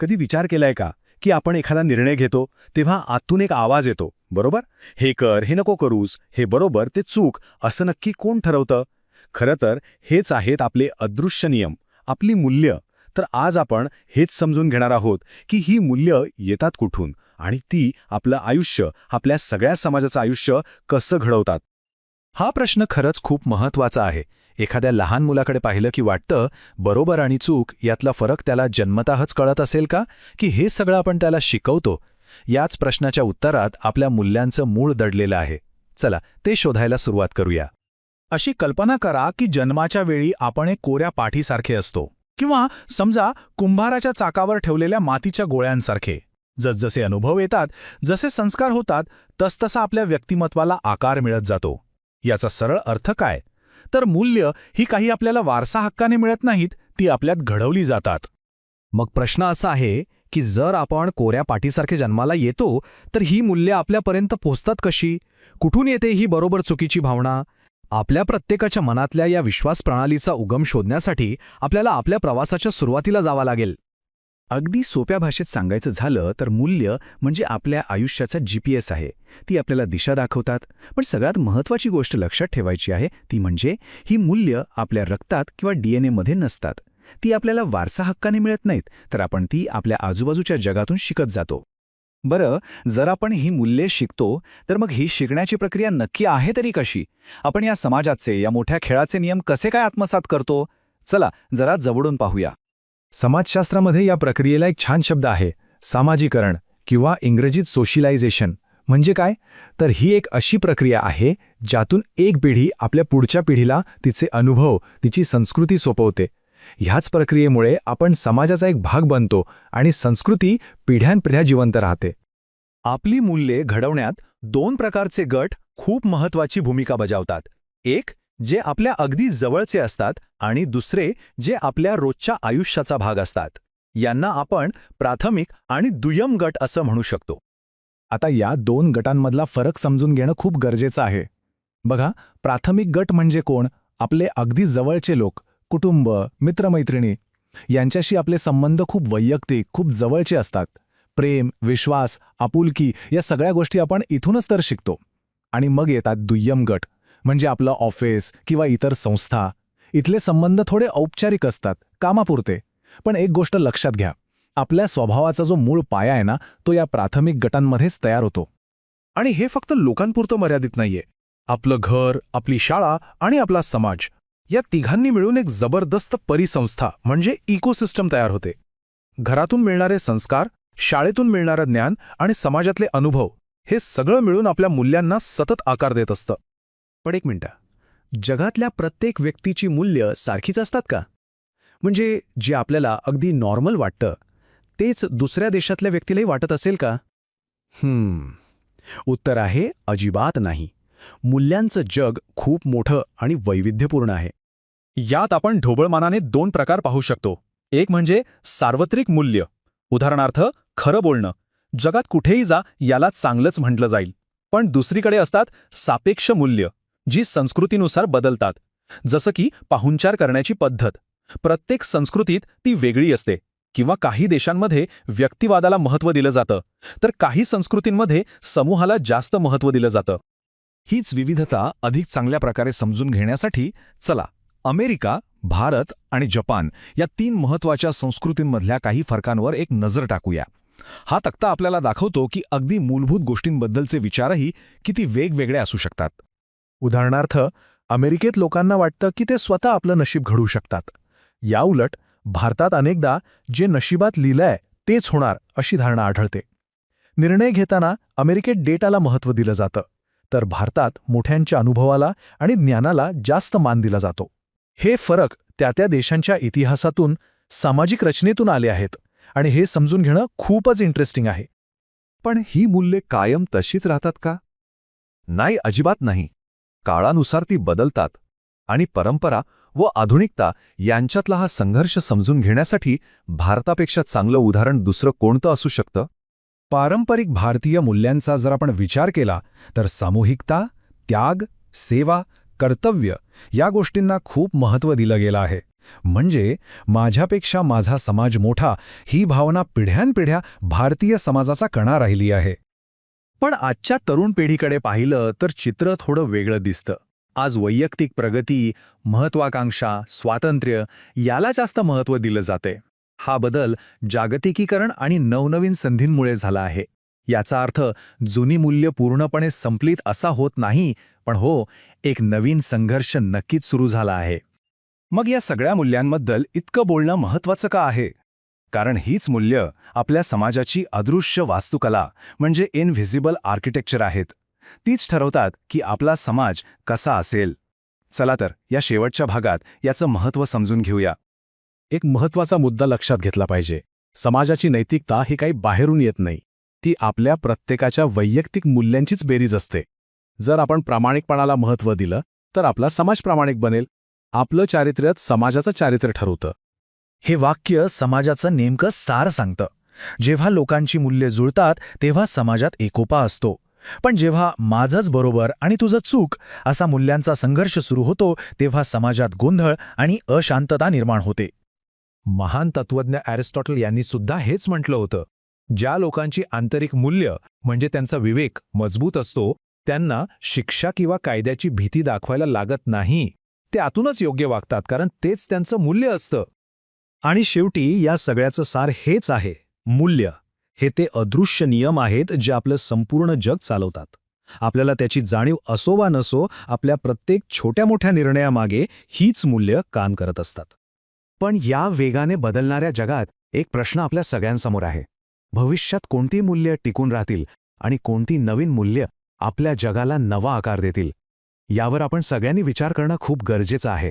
कधी विचार केलाय का की आपण एखादा निर्णय घेतो तेव्हा आतून एक आवाज येतो बरोबर? हे कर हे नको करूस हे बरोबर ते चूक असं नक्की कोण ठरवतं? खरं तर हेच आहेत आपले अदृश्य नियम आपली मूल्य. तर आज आपण हेच समजून घेणार आहोत की ही मूल्य येतात कुठून आणि ती आपलं आयुष्य आपल्या सगळ्या समाजाचं आयुष्य कसं घडवतात? हा प्रश्न खरंच खूप महत्त्वाचा आहे. एखाद्या लहान मुलाकडे पाहिलं की वाटतं बरोबर आणि चूक यातला फरक त्याला जन्मताहच कळत असेल का? की हे सगळं आपण त्याला शिकवतो? याच प्रश्नाच्या उत्तरात आपल्या मूल्यांचं मूळ दडलेलं आहे. चला ते शोधायला सुरुवात करूया. अशी कल्पना करा की जन्माच्या वेळी आपण एक कोऱ्या पाठीसारखे असतो. किंवा समजा कुंभाराच्या चाकावर ठेवलेल्या मातीच्या गोळ्यांसारखे. जसजसे अनुभव येतात जसे संस्कार होतात तसतसा आपल्या व्यक्तिमत्वाला आकार मिळत जातो. याचा सरळ अर्थ काय? तर मूल्य ही काही आपल्याला वारसा हक्काने मिळत नाहीत ती आपल्यात घडवली जातात. मग प्रश्न असा आहे की जर आपण कोऱ्या पाठीसारखे जन्माला येतो तर ही मूल्य आपल्यापर्यंत पोचतात कशी? कुठून येते ही बरोबर चुकीची भावना? आपल्या प्रत्येकाच्या मनातल्या या विश्वास प्रणालीचा उगम शोधण्यासाठी आपल्याला आपल्या प्रवासाच्या सुरुवातीला जावा लागेल. अगदी सोप्या भाषेत सांगायचं झालं तर मूल्य म्हणजे आपल्या आयुष्याचा जीपीएस आहे. ती आपल्याला दिशा दाखवतात. पण सगळ्यात महत्त्वाची गोष्ट लक्षात ठेवायची आहे ती म्हणजे ही मूल्य आपल्या रक्तात किंवा डीएनएमध्ये नसतात. ती आपल्याला वारसा हक्काने मिळत नाहीत तर आपण ती आपल्या आजूबाजूच्या जगातून शिकत जातो. बरं जर आपण ही मूल्ये शिकतो तर मग ही शिकण्याची प्रक्रिया नक्की आहे तरी कशी? आपण या समाजाचे या मोठ्या खेळाचे नियम कसे काय आत्मसात करतो? चला जरा जवळून पाहूया. समाजशास्त्रामध्ये या प्रक्रियेला एक छान शब्द आहे सामाजीकरण किंवा इंग्रजीत सोशलायझेशन. म्हणजे काय? तर ही एक अशी प्रक्रिया आहे ज्यातून एक पिढी आपल्या पुढच्या पिढीला तिचे अनुभव तिची संस्कृती सोपवते. ह्याच प्रक्रियेमुळे आपण समाजाचा एक भाग बनतो आणि संस्कृती पिढ्यानपिढ्या जिवंत राहते. आपली मूल्ये घडवण्यात दोन प्रकारचे गट खूप महत्वाची भूमिका बजावतात. एक जे आपल्या अगदी जवळचे असतात आणि दुसरे जे आपल्या रोजच्या आयुष्याचा भाग असतात. यांना आपण प्राथमिक आणि दुय्यम गट असं म्हणू शकतो. आता या दोन गटांमधला फरक समजून घेणं खूप गरजेचं आहे. बघा प्राथमिक गट म्हणजे कोण? आपले अगदी जवळचे लोक कुटुंब मित्रमैत्रिणी. यांच्याशी आपले संबंध खूप वैयक्तिक खूप जवळचे असतात. प्रेम विश्वास आपुलकी या सगळ्या गोष्टी आपण इथूनच तर शिकतो. आणि मग येतात दुय्यम गट. म्हणजे आपलं ऑफिस किंवा इतर संस्था इथले संबंध थोडे औपचारिक असतात कामापुरते. पण एक गोष्ट लक्षात घ्या आपल्या स्वभावाचा जो मूळ पाया आहे ना तो या प्राथमिक गटांमध्येच तयार होतो. आणि हे फक्त लोकांपुरतं मर्यादित नाहीये. आपलं घर आपली शाळा आणि आपला समाज या तिघांनी मिळून एक जबरदस्त परिसंस्था म्हणजे इकोसिस्टम तयार होते. घरातून मिळणारे संस्कार शाळेतून मिळणारं ज्ञान आणि समाजातले अनुभव हे सगळं मिळून आपल्या मूल्यांना सतत आकार देत असतं. पण एक मिनटं. जगातल्या प्रत्येक व्यक्तीची मूल्य सारखीच असतात का? म्हणजे जे आपल्याला अगदी नॉर्मल वाटतं तेच दुसऱ्या देशातल्या व्यक्तीलाही वाटत असेल का? हम्म. उत्तर आहे अजिबात नाही. मूल्यांचं जग खूप मोठं आणि वैविध्यपूर्ण आहे. यात आपण ढोबळमानाने दोन प्रकार पाहू शकतो. एक म्हणजे सार्वत्रिक मूल्य. उदाहरणार्थ खरं बोलणं. जगात कुठेही जा याला चांगलंच म्हटलं जाईल. पण दुसरीकडे असतात सापेक्ष मूल्य. जी संस्कृतीनुसार बदलतात. जसं की पाहुणचार करण्याची पद्धत. प्रत्येक संस्कृतीत ती वेगळी असते किंवा काही देशांमध्ये व्यक्तिवादाला महत्त्व दिलं जातं तर काही संस्कृतींमध्ये समूहाला जास्त महत्त्व दिलं जातं. हीच विविधता अधिक चांगल्या प्रकारे समजून घेण्यासाठी चला अमेरिका भारत आणि जपान या तीन महत्त्वाच्या संस्कृतींमधल्या काही फरकांवर एक नजर टाकूया. हा तक्ता आपल्याला दाखवतो की अगदी मूलभूत गोष्टींबद्दलचे विचारही किती वेगवेगळे असू शकतात. उदाहरणार्थ अमेरिकेत लोकांना वाटतं की ते स्वतः आपलं नशीब घडवू शकतात. याउलट भारतात अनेकदा जे नशिबात लिहिलंय तेच होणार अशी धारणा आढळते. निर्णय घेताना अमेरिकेत डेटाला महत्त्व दिलं जातं तर भारतात मोठ्यांच्या अनुभवाला आणि ज्ञानाला जास्त मान दिला जातो. हे फरक त्या त्या देशांच्या इतिहासातून सामाजिक रचनेतून आले आहेत आणि हे समजून घेणं खूपच इंटरेस्टिंग आहे. पण ही मूल्ये कायम तशीच राहतात का? नाही अजिबात नाही. काळानुसार ती बदलतात. आणि परंपरा व आधुनिकता यांच्यातला हा संघर्ष समजून घेण्यासाठी भारतापेक्षा चांगलं उदाहरण दुसरं कोणतं असू शकतं? पारंपरिक भारतीय मूल्यांचा जर आपण विचार केला तर सामूहिकता त्याग सेवा कर्तव्य या गोष्टींना खूप महत्त्व दिलं गेलं आहे. म्हणजे माझ्यापेक्षा माझा समाज मोठा ही भावना पिढ्यानपिढ्या भारतीय समाजाचा कणा राहिली आहे. पण आजच्या तरुण पिढीकडे पाहिलं तर चित्र थोडं वेगळं दिसतं. आज वैयक्तिक प्रगती महत्वाकांक्षा स्वातंत्र्य याला जास्त महत्त्व दिलं जाते. हा बदल जागतिकीकरण आणि नवनवीन संधींमुळे झाला आहे. याचा अर्थ जुनी मूल्य पूर्णपणे संपलीत असा होत नाही पण हो एक नवीन संघर्ष नक्कीच सुरू झाला आहे. मग या सगळ्या मूल्यांबद्दल इतकं बोलणं महत्वाचं का आहे? कारण हीच मूल्य आपल्या समाजाची अदृश्य वास्तुकला म्हणजे इनव्हिजिबल आर्किटेक्चर आहेत. तीच ठरवतात की आपला समाज कसा असेल. चला तर या शेवटच्या भागात याचं महत्त्व समजून घेऊया. एक महत्त्वाचा मुद्दा लक्षात घेतला पाहिजे. समाजाची नैतिकता ही काही बाहेरून येत नाही. ती आपल्या प्रत्येकाच्या वैयक्तिक मूल्यांचीच बेरीज असते. जर आपण प्रामाणिकपणाला महत्त्व दिलं तर आपला समाज प्रामाणिक बनेल. आपलं चारित्र्यच समाजाचं चारित्र्य ठरवतं. हे वाक्य समाजाचं नेमकं सार सांगतं. जेव्हा लोकांची मूल्ये जुळतात तेव्हा समाजात एकोपा असतो. पण जेव्हा माझंच बरोबर आणि तुझं चूक असा मूल्यांचा संघर्ष सुरू होतो तेव्हा समाजात गोंधळ आणि अशांतता निर्माण होते. महान तत्वज्ञ ॲरिस्टॉटल यांनी सुद्धा हेच म्हटलं होतं. ज्या लोकांची आंतरिक मूल्य म्हणजे त्यांचा विवेक मजबूत असतो त्यांना शिक्षा किंवा कायद्याची भीती दाखवायला लागत नाही. ते आतूनच योग्य वागतात कारण तेच त्यांचं मूल्य असतं. आणि शेवटी या सगळ्याचं सार हेच आहे मूल्य. हे ते अदृश्य नियम आहेत जे आपलं संपूर्ण जग चालवतात. आपल्याला त्याची जाणीव असो वा नसो आपल्या प्रत्येक छोट्या मोठ्या निर्णयामागे हीच मूल्य काम करत असतात. पण या वेगाने बदलणाऱ्या जगात एक प्रश्न आपल्या सगळ्यांसमोर आहे. भविष्यात कोणती मूल्य टिकून राहतील आणि कोणती नवीन मूल्य आपल्या जगाला नवा आकार देतील? यावर आपण सगळ्यांनी विचार करणं खूप गरजेचं आहे.